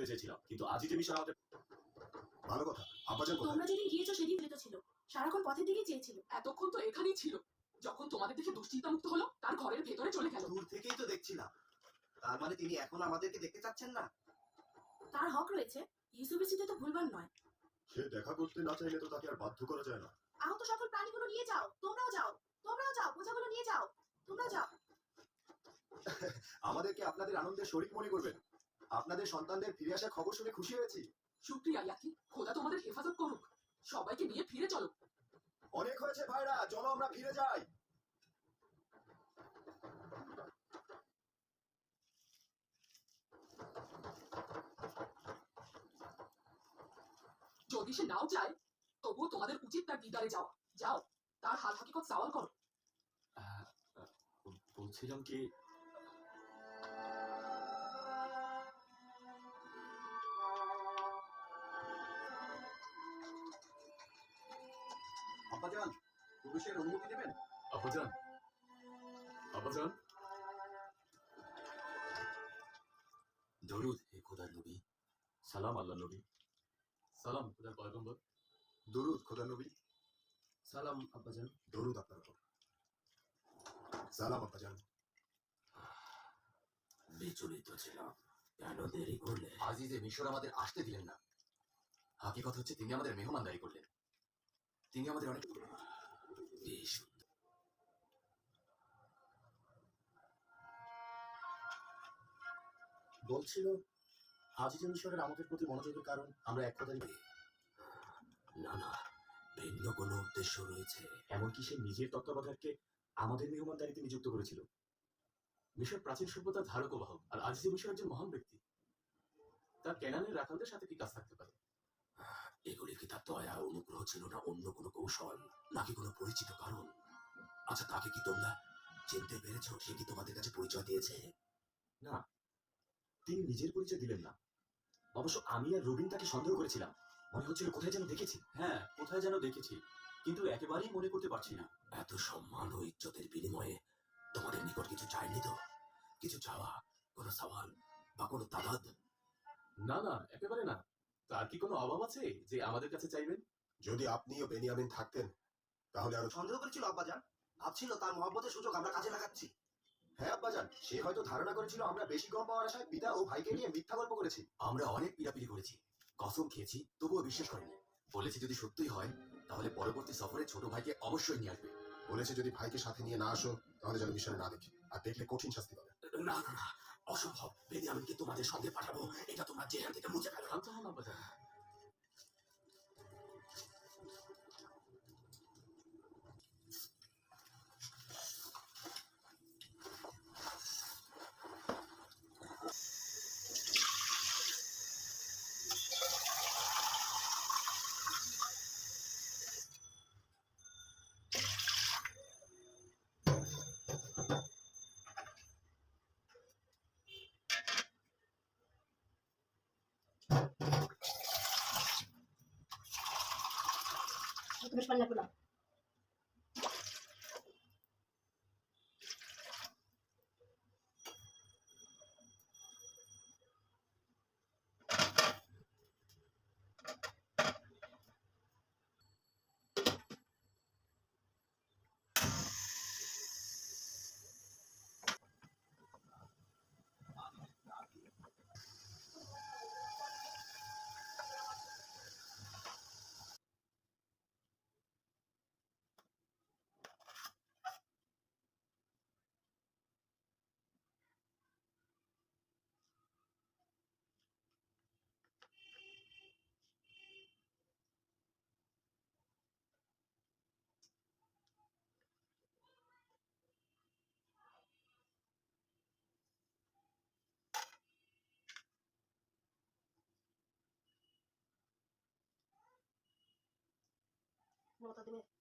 দেখতে চেয়েছিলাম কিন্তু আজই যে মিশন আমাদের ভালো কথা আব্বাজান কোথায়? তোমরা যেদিন গিয়েছো সেদিন মৃত ছিল সারাক্ষণ পথের দিকে চেয়েছিল। এতক্ষণ তো এখানেই ছিল। যখন তোমাদের দেখে দুশ্চিন্তা মুক্ত হলো তার ঘরের ভেতরে চলে গেল। দূর থেকেই তো দেখছিলাম। তার মানে তিনি এখন আমাদেরকে দেখতে চাচ্ছেন না? তার হক রয়েছে। ইউসুফের স্মৃতি তো ভুলবার নয়। সে দেখা করতে না চাইলে তো তাকে আর বাধ্য করা যায় না। আহত সকল প্রাণীগুলো নিয়ে যাও। তোমরাও যাও। তোমরাও যাও। বোঝাগুলো নিয়ে যাও। তোমরাও যাও। আমাদেরকে আপনাদের আনন্দের শরিক মনে করবেন। আপনাদের সন্তানদের ফিরে আসার খবর শুনে খুশি হয়েছি। সুপ্রিয়া ইয়াকি খোদা তোমাদের হেফাজত করুক। সবাইকে নিয়ে ফিরে চলো। অনেক হয়েছে ভাইরা চলো আমরা ফিরে যাই। যদি সে নাও চায় তবুও তোমাদের উচিত তার দিদারে যাওয়া। যাও তার হাল হাকিকত সওয়াল করো। বলছিলাম কি পুরুষের অনুমতি দেবেন আব্বাজান আব্বাজান দরুদ হে খোদার নবী। সালাম আল্লাহ নবী। সালাম খোদার পয়গম্বর। দরুদ খোদা নবী। সালাম আব্বাজান দরুদ আপনার উপর। সালাম আব্বাজান বিচলিত ছিলাম। কেন দেরি করলে? আজিজে মিশর আমাদের আসতে দিলেন না। হাকিকত হচ্ছে তিনি আমাদের মেহমানদারি করলেন। তিনি আমাদের অনেক বেশ বলছিল আজিজ মিশরের আমাদের প্রতি মনোযোগের কারণ আমরা এক কথাই না না ভিন্ন কোনো উদ্দেশ্য রয়েছে। এমনকি সে নিজের তত্ত্বাবধানকে আমাদের মেহমানদারিতে নিযুক্ত করেছিল। মিশর প্রাচীন সভ্যতার ধারক বাহক আর আজিজে মিশর একজন মহান ব্যক্তি। তার কেনানের রাখালদের সাথে কি কাজ থাকতে পারে? দয়া অনুগ্রহ ছিল না অন্য কোনো কৌশল নাকি কোনো পরিচিত কারণ? আচ্ছা তাকে কি তোমরা চিনতে পেরেছ? সে কি তোমাদের কাছে পরিচয় দিয়েছে? না তিনি নিজের পরিচয় দিলেন না। অবশ্য আমি আর রবিন তাকে সন্দেহ করেছিলাম। মনে হচ্ছিল কোথায় যেন দেখেছি। হ্যাঁ কোথায় যেন দেখেছি। কিন্তু একেবারেই মনে করতে পারছি না। এত সম্মান ও ইজ্জতের বিনিময়ে তোমাদের নিকট কিছু চাইনি তো? কিছু চাওয়া কোনো সওয়াল বা কোনো তাদাদ না না একেবারে না। তার কি কোনো অভাব আছে যে আমাদের কাছে চাইবেন? যদি আপনি ও বেনিয়ামিন থাকতেন তাহলে আরও সন্দেহ করেছিল আব্বাজান? ভাবছিল তার মহব্বতের সুযোগ আমরা কাজে লাগাচ্ছি। হ্যাঁ আব্বাজান সে হয়তো ধারণা করেছিল আমরা বেশি গম পাওয়ার আশায় পিতা ও ভাইকে নিয়ে মিথ্যা গল্প করেছি। আমরা অনেক পিড়াপিড়ি করেছি কসম খেয়েছি তবুও বিশ্বাস করেনি। বলেছি যদি সত্যিই হয় তাহলে পরবর্তী সফরে ছোট ভাইকে অবশ্যই নিয়ে আসবে। বলেছে যদি ভাইকে সাথে নিয়ে না আসো তাহলে যেন মিশনে না দেখি। আর দেখলে কঠিন শাস্তি পাবে। না না না আমি কি তোমাদের সঙ্গে পাঠাবো? এটা তোমরা জেহান থেকে মুছে ফেলো শান্ত Terus pala ko. のため